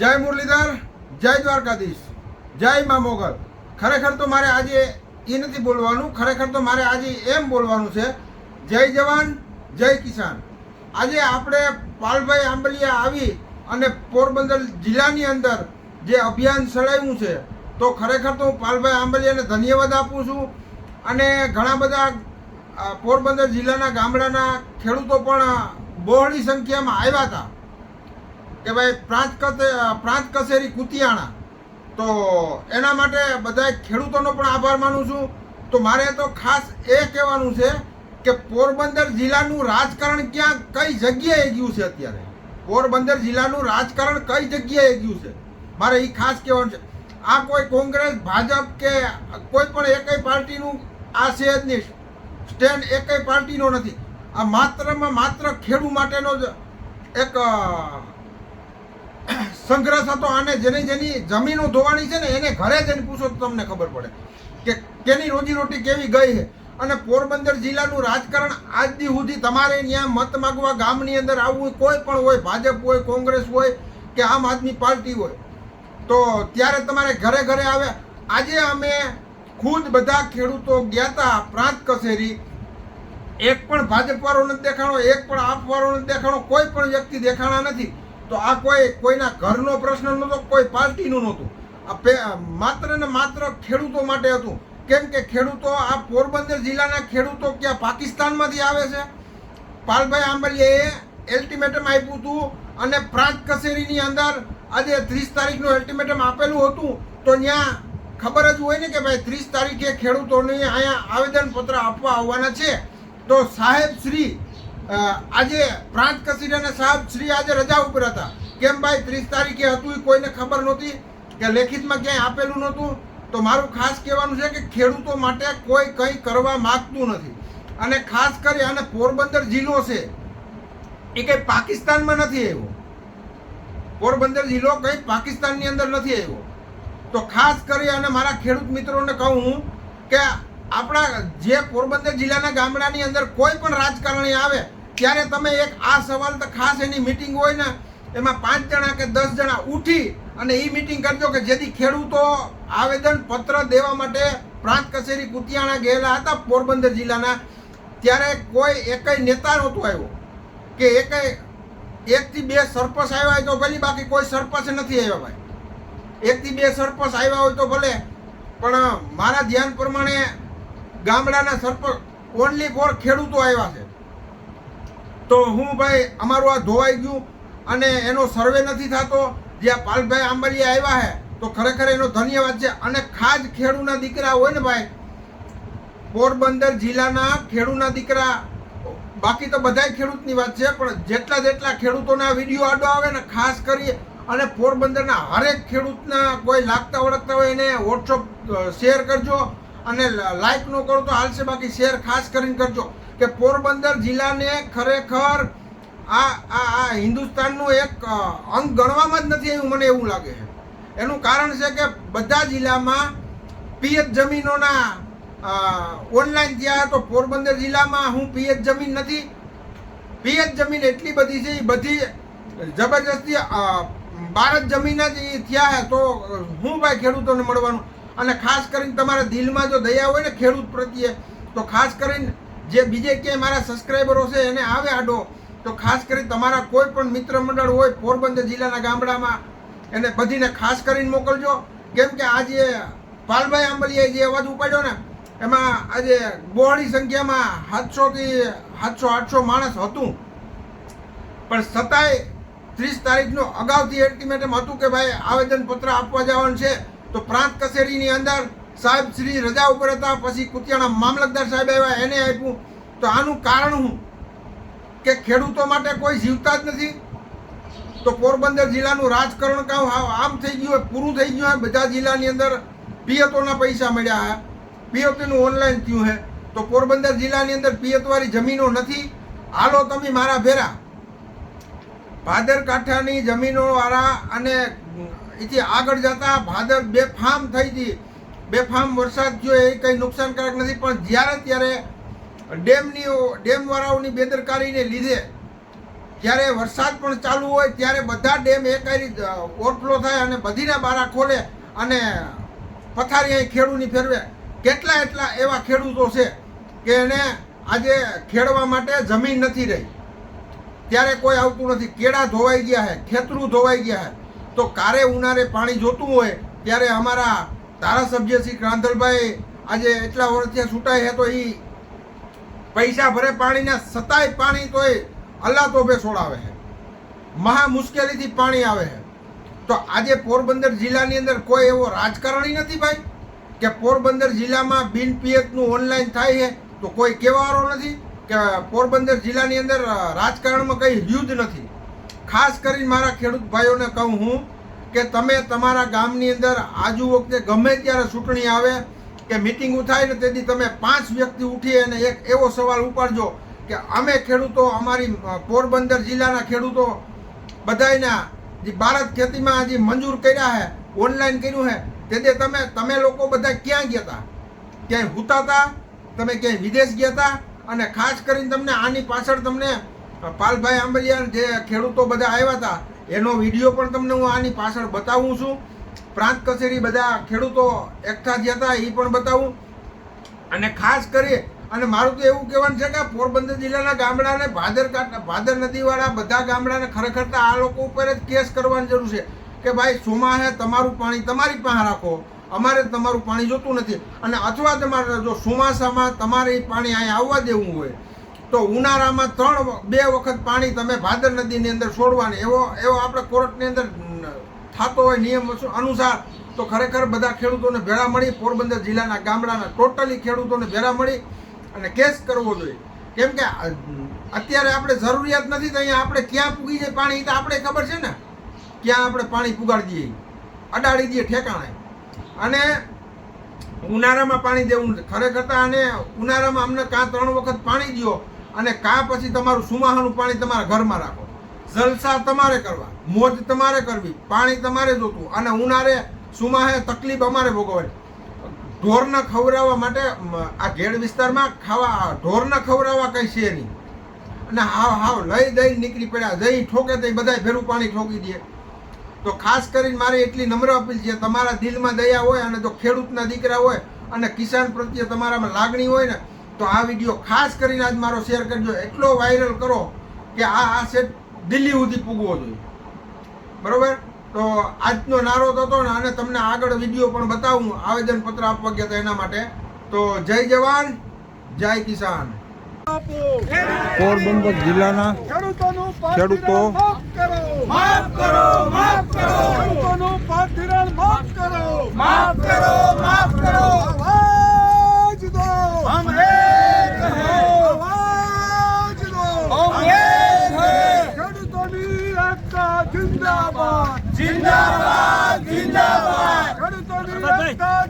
જય મુરલીધર, જય દ્વારકાધીશ, જય મા મોગલ. ખરેખર તો મારે આજે એ નથી બોલવાનું, ખરેખર તો મારે આજે એમ બોલવાનું છે, જય જવાન, જય કિસાન. આજે આપણે પાલભાઈ આંબલિયા આવી અને પોરબંદર જિલ્લાની અંદર જે અભિયાન ચલાવ્યું છે, તો ખરેખર તો હું પાલભાઈ આંબલિયાને ધન્યવાદ આપું છું. અને ઘણા બધા પોરબંદર જિલ્લાના ગામડાના ખેડૂતો પણ બહોળી સંખ્યામાં આવ્યા હતા. કે ભાઈ પ્રાંત પ્રાંત કચેરી કુતિયાણા. તો એના માટે બધા ખેડૂતોનો પણ આભાર માનું છું. તો મારે તો ખાસ એ કહેવાનું છે કે પોરબંદર જિલ્લાનું રાજકારણ ક્યાં, કઈ જગ્યાએ ગયું છે અત્યારે? પોરબંદર જિલ્લાનું રાજકારણ કઈ જગ્યાએ ગયું છે? મારે એ ખાસ કહેવાનું છે. આ કોઈ કોંગ્રેસ, ભાજપ કે કોઈ પણ એકેય પાર્ટીનું આ છે જ નહીં. સ્ટેન્ડ એકય પાર્ટીનો નથી. આ માત્રમાં માત્ર ખેડૂ માટેનો જ એક સંઘર્ષ હતો અને જેની જેની જમીનો ધોવાણી છે ને એને ઘરે જઈને પૂછો તો તમને ખબર પડે કે કેની રોજીરોટી કેવી ગઈ છે? અને પોરબંદર જિલ્લાનું રાજકારણ આજ સુધી તમારે ત્યાં મત માગવા ગામની અંદર આવવું કોઈ પણ હોય, ભાજપ હોય, કોંગ્રેસ હોય કે આમ આદમી પાર્ટી હોય, તો ત્યારે તમારે ઘરે ઘરે આવે. આજે અમે ખુદ બધા ખેડૂતો ગયા હતા પ્રાંત કચેરી. એક પણ ભાજપવાળો નથી દેખાણો, એક પણ આપવાળો નથી દેખાણો, કોઈ પણ વ્યક્તિ દેખાણા નથી. તો આ કોઈ કોઈના ઘરનો પ્રશ્ન નહોતો, કોઈ પાર્ટીનું નહોતું. આ માત્ર ને માત્ર ખેડૂતો માટે હતું. કેમ કે ખેડૂતો આ પોરબંદર જિલ્લાના ખેડૂતો ક્યાં પાકિસ્તાનમાંથી આવે છે? પાલભાઈ આંબલિયાએ એલ્ટિમેટમ આપ્યું હતું અને પ્રાંત કચેરીની અંદર આજે ત્રીસ તારીખનું એલ્ટિમેટમ આપેલું હતું. તો ત્યાં ખબર જ હોય ને કે ભાઈ ત્રીસ તારીખે ખેડૂતોને અહીંયા આવેદનપત્ર આપવા આવવાના છે. તો સાહેબ શ્રી આજે પ્રાંત કચેરી સાહેબ શ્રી આજે રજા ઉપર હતા. કેમ ભાઈ, ત્રીસ તારીખે હતું એ કોઈને ખબર નહોતી કે લેખિતમાં ક્યાંય આપેલું નહોતું? તો મારું ખાસ કહેવાનું છે કે ખેડૂતો માટે કોઈ કંઈ કરવા માગતું નથી. અને ખાસ કરી, અને પોરબંદર જિલ્લો છે, એ કંઈ પાકિસ્તાનમાં નથી આવ્યો. પોરબંદર જિલ્લો કંઈ પાકિસ્તાનની અંદર નથી આવ્યો. તો ખાસ કરી, અને મારા ખેડૂત મિત્રોને કહું હું કે આપણા જે પોરબંદર જિલ્લાના ગામડાની અંદર કોઈ પણ રાજકારણી આવે ત્યારે તમે એક આ સવાલ તો ખાસ એની મિટિંગ હોય ને, એમાં પાંચ જણા કે દસ જણા ઉઠી અને એ મિટિંગ કરજો કે જેથી ખેડૂતો આવેદન પત્ર દેવા માટે પ્રાંત કચેરી કુતિયાણા ગયેલા હતા, પોરબંદર જિલ્લાના. ત્યારે કોઈ એકય નેતા નહોતો આવ્યો. કે એકય, એકથી બે સરપંચ આવ્યા હોય તો ભલે, બાકી કોઈ સરપંચ નથી આવ્યા ભાઈ. એકથી બે સરપંચ આવ્યા હોય તો ભલે, પણ મારા ધ્યાન પ્રમાણે ગામડાના સરપંચ ઓનલી ફોર ખેડૂતો આવ્યા છે. તો હું ભાઈ, અમારું આ ધોવાઈ ગયું અને એનો સર્વે નથી થતો. જે આ પાલભાઈ આંબલિયા આવ્યા હે, તો ખરેખર એનો ધન્યવાદ છે. અને ખાસ ખેડૂના દીકરા હોય ને ભાઈ, પોરબંદર જિલ્લાના ખેડૂના દીકરા, બાકી તો બધાય ખેડૂતની વાત છે, પણ જેટલા જેટલા ખેડૂતોના વીડિયો આડો આવે ને, ખાસ કરી અને પોરબંદરના હરેક ખેડૂતના કોઈ લાગતા ઓળખતા હોય એને વોટ્સઅપ શેર કરજો અને લાઈક ન કરો તો હાલશે, બાકી શેર ખાસ કરીને કરજો. કે પોરબંદર જિલ્લાને ખરેખર આ આ આ હિન્દુસ્તાનનું એક અંગ ગણવામાં જ નથી એવું મને એવું લાગે છે. એનું કારણ છે કે બધા જિલ્લામાં પિયત જમીનોના ઓનલાઈન થયા તો પોરબંદર જિલ્લામાં હું પિયત જમીન નથી. પિયત જમીન એટલી બધી છે, એ બધી જબરજસ્તી ભારત જમીન જ થયા તો હું ભાઈ ખેડૂતોને મળવાનું. અને ખાસ કરીને તમારા દિલમાં જો દયા હોય ને ખેડૂત પ્રત્યે, તો ખાસ કરીને જે બીજે ક્યાંય મારા સબસ્ક્રાઈબરો છે એને આવે આડો, તો ખાસ કરી તમારા કોઈ પણ મિત્ર મંડળ હોય પોરબંદર જિલ્લાના ગામડામાં, એને બધીને ખાસ કરીને મોકલજો. કેમ કે આજે પાલભાઈ આંબલિયાએ જે અવાજ ઉપાડ્યો ને, એમાં આજે બહોળી સંખ્યામાં સાતસોથી સાતસો આઠસો માણસ હતું. પણ છતાંય ત્રીસ તારીખનું અગાઉથી એલ્ટિમેટમ હતું કે ભાઈ આવેદનપત્ર આપવા જવાનું છે, તો પ્રાંત કચેરીની અંદર સાહેબ, શ્રી રજા ઉપર હતા, પછી કુતિયાણા મામલતદાર સાહેબ આવ્યા, એને આપ્યું. તો આનું કારણ શું? કે ખેડૂતો માટે કોઈ જીવતા જ નથી? તો પોરબંદર જિલ્લાનું રાજકારણ કામ આમ થઈ ગયું હોય, પૂરું થઈ ગયું હોય, બધા જિલ્લાની અંદર પિયતોના પૈસા મળ્યા હે. પિયતોનું ઓનલાઈન થયું હે. તો પોરબંદર જિલ્લાની અંદર પિયતવાળી જમીનો નથી? હાલો તમે મારા ભેરા. ભાદર કાંઠાની જમીનો અને એથી આગળ જતા ભાદર બેફામ થઈ હતી. બેફામ વરસાદ થયો, એ કંઈ નુકસાનકારક નથી, પણ જ્યારે ત્યારે ડેમની ડેમવાળાઓની બેદરકારીને લીધે જ્યારે વરસાદ પણ ચાલુ હોય, ત્યારે બધા ડેમ એકારી ઓવરફ્લો થાય અને બધીના બારા ખોલે અને પથારી અહીં ખેડૂની ફેરવે. કેટલા એટલા એવા ખેડૂતો છે કે એને આજે ખેડવા માટે જમીન નથી રહી. ત્યારે કોઈ આવતું નથી. કેળા ધોવાઈ ગયા છે ખેતરું ધોવાઈ ગયા છે તો કારે ઉનાળે પાણી જોતું હોય, ત્યારે અમારા ધારાસભ્ય શ્રી ક્રાંતલભાઈ આજે એટલા વર્ષથી છૂટાય છે તો એ પૈસા ભરે પાણીના સતાય પાણી તોય અલ્લા તોબે છોડાવે છે. મહા મુશ્કેલીથી પાણી આવે છે. તો આજે પોરબંદર જિલ્લાની અંદર કોઈ એવો રાજકારણી નથી ભાઈ? કે પોરબંદર જિલ્લામાં બિન પિયતનું ઓનલાઈન થાય છે તો કોઈ કહેવાવાળો નથી? કે પોરબંદર જિલ્લાની અંદર રાજકારણમાં કંઈ યુદ્ધ નથી? ખાસ કરીને મારા ખેડૂત ભાઈઓને કહું હું કે તમે તમારા ગામની અંદર આજુ વખતે ગમે ત્યારે ચૂંટણી આવે કે મિટિંગો થાય ને તેથી તમે પાંચ વ્યક્તિ ઉઠી અને એક એવો સવાલ ઉપાડજો કે અમે ખેડૂતો, અમારી પોરબંદર જિલ્લાના ખેડૂતો બધાયના જે ભારત ખેતીમાં હજી મંજૂર કર્યા છે ઓનલાઈન કર્યું છે તેથી તમે તમે લોકો બધા ક્યાં ગયા હતા ક્યાંય હુતા હતા તમે ક્યાંય વિદેશ ગયા હતા અને ખાસ કરીને તમને આની પાછળ તમને પાલભાઈ આંબલિયા જે ખેડૂતો બધા આવ્યા હતા એનો વીડિયો પણ તમને હું આની પાછળ બતાવું છું. પ્રાંત કચેરી બધા ખેડૂતો એકઠા થયા હતા એ પણ બતાવું. અને ખાસ કરી, અને મારું તો એવું કહેવાનું છે કે પોરબંદર જિલ્લાના ગામડાને ભાદર ભાદર નદીવાળા બધા ગામડાને ખરેખર તો આ લોકો ઉપર જ કેસ કરવાની જરૂર છે કે ભાઈ સોમાહે તમારું પાણી, તમારી પાસે રાખો. અમારે તમારું પાણી જોતું નથી. અને અથવા તમારે જો ચોમાસામાં તમારે એ પાણી અહીંયા આવવા દેવું હોય તો ઉનાળામાં ત્રણ બે વખત પાણી તમે ભાદર નદીની અંદર છોડવાની. એવો એવો આપણે કોર્ટની અંદર થતો હોય નિયમ અનુસાર તો ખરેખર બધા ખેડૂતોને ભેળા મળી, પોરબંદર જિલ્લાના ગામડાના ટોટલી ખેડૂતોને ભેળા મળી અને કેસ કરવો જોઈએ. કેમ કે અત્યારે આપણે જરૂરિયાત નથી તો અહીંયા આપણે ક્યાં પૂગી જાય પાણી તો આપણે ખબર છે ને. ક્યાં આપણે પાણી પુગાડી દઈએ. અડાડી દઈએ ઠેકાણે. અને ઉનાળામાં પાણી દેવું ખરેખર આને ઉનાળામાં અમને કાં ત્રણ વખત પાણી દો અને કાં પછી તમારું સુમાહાનું પાણી તમારા ઘરમાં રાખો. જલસા તમારે કરવા, મોજ તમારે કરવી, પાણી તમારે જોતું, અને ઉનાળે સુમાહે તકલીફ અમારે ભોગવવાની. ઢોરને ખવડાવવા માટે આ ઘેડ વિસ્તારમાં ખાવા ઢોરને ખવડાવવા કંઈ છે નહીં. અને હાવ હાવ લઈ દઈ નીકળી પડ્યા, જઈ ઠોકે તે બધાય ભેરું પાણી ઠોકી દે. તો ખાસ કરીને મારી એટલી નમ્ર અપીલ છે, તમારા દિલમાં દયા હોય અને જો ખેડૂતના દીકરા હોય અને કિસાન પ્રત્યે તમારામાં લાગણી હોય ને તો આ વીડિયો ખાસ કરીને આજ મારો શેર કરજો. એટલો વાયરલ કરો કે આ આ સેટ દિલ્હી સુધી પૂગવો જોઈએ. બરોબર? તો આજનો નારો તો હતો ને અને તમને આગળ વીડિયો પણ બતાવું. આવેદન પત્ર આપવા ગયા હતા એના માટે. તો જય જવાન જય કિસાન. પોરબંદર જિલ્લાના ખેડૂતો માફ કરો. માફ કરો. માફ કરો ખેડૂતોનું પાક ધિરાણ માફ કરો માફ કરો માફ કરો અવાજ દો હમ એક હે અવાજ દો હમ એક હે ખેડૂતોની એકતા જિંદાબાદ જિંદાબાદ જિંદાબાદ ખેડૂતોની એકતા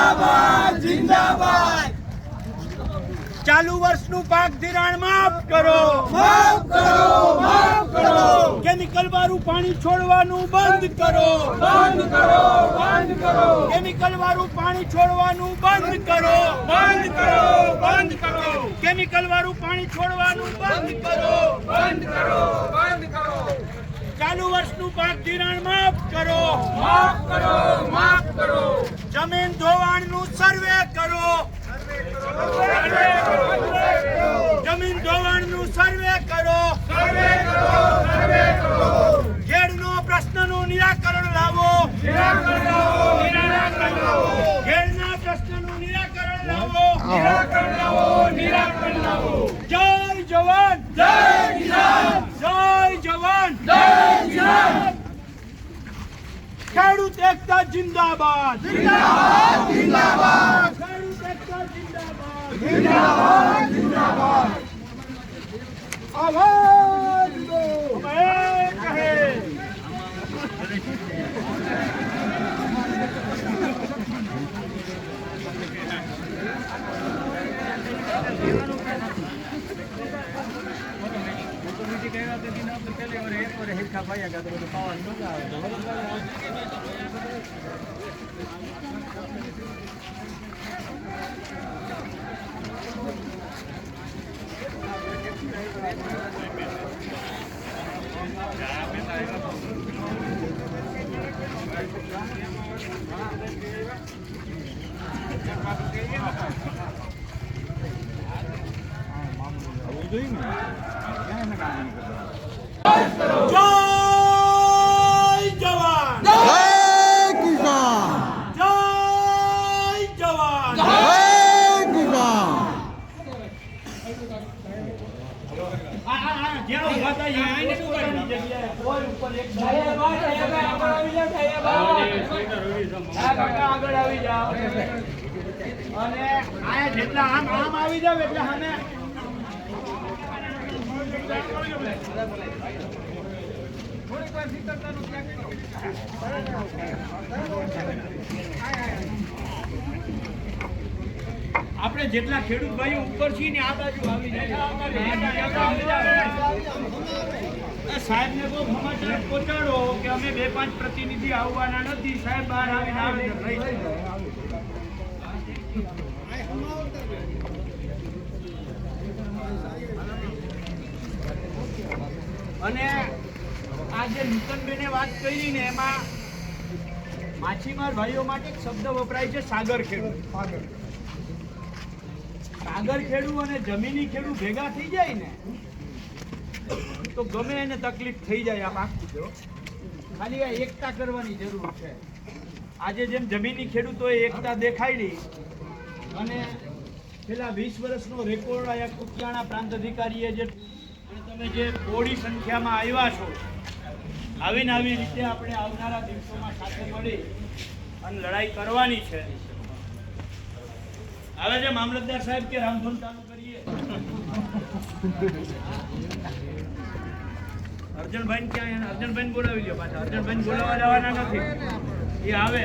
જિંદાબાદ જિંદાબાદ. જિંદાબાદ ચાલુ વર્ષનું પાક ધિરાણ માફ કરો. માફ કરો માફ કરો. કેમિકલ વાળું પાણી છોડવાનું બંધ કરો. બંધ કરો બંધ કરો. કેમિકલ વાળું પાણી છોડવાનું બંધ કરો. બંધ કરો બંધ કરો. કેમિકલ વાળું પાણી છોડવાનું બંધ કરો. બંધ કરો બંધ કરો. ચાલુ વર્ષનું પાક ધિરાણ માફ કરો. માફ કરો. एकता जिंदाबाद जिंदाबाद जिंदाबाद भारत एकता जिंदाबाद जिंदाबाद जिंदाबाद आवाज दो हमें कहे Thank you. હે જય જવાન જય કિસાન જય જવાન જય કિસાન જ્યાં ઊભા હતા ત્યાં આવીને શું કરવાની જગ્યાએ કોઈ ઉપર એક આગળ આવી જાઓ અને આ જેટલા આમ આમ આવી જાવ એટલે હમે આપણે જેટલા ખેડૂત ભાઈઓ ઉપર છીએ ને આ બાજુ આવી જાય સાહેબ ને કોઈ સમાચાર પહોંચાડો કે અમે બે પાંચ પ્રતિનિધિ આવવાના નથી. સાહેબ બહાર આવીને આવી રહી અને આ જે નૂતનબેને વાત કરી ને એમાં માછીમાર ભાઈઓ માટે શબ્દ વપરાય છે સાગર ખેડૂ સાગર. ખેડૂ અને જમીની ખેડૂ ભેગા થઈ જાય ને તો ગમે એને તકલીફ થઈ જાય આ પાકું જો. ખાલી આ એકતા કરવાની જરૂર છે. આજે જેમ જમીની ખેડૂતોએ એકતા દેખાડી અને છેલ્લા વીસ વર્ષનો રેકોર્ડ આયા કુતિયાણા પ્રાંત અધિકારીએ જે તમે જે બોડી સંખ્યામાં આવ્યા છો, આવીને આવી રીતે આપણે આવનારા દિવસોમાં સાથે મળી અને લડાઈ કરવાની છે. હવે જે મામલતદાર સાહેબ કે રામધૂન ચાલુ કરીએ? અર્જનભાઈ ક્યાં અર્જનભાઈ બોલાવી લો પાછા. અર્જનભાઈ બોલાવવા જવાના નથી. એ આવે.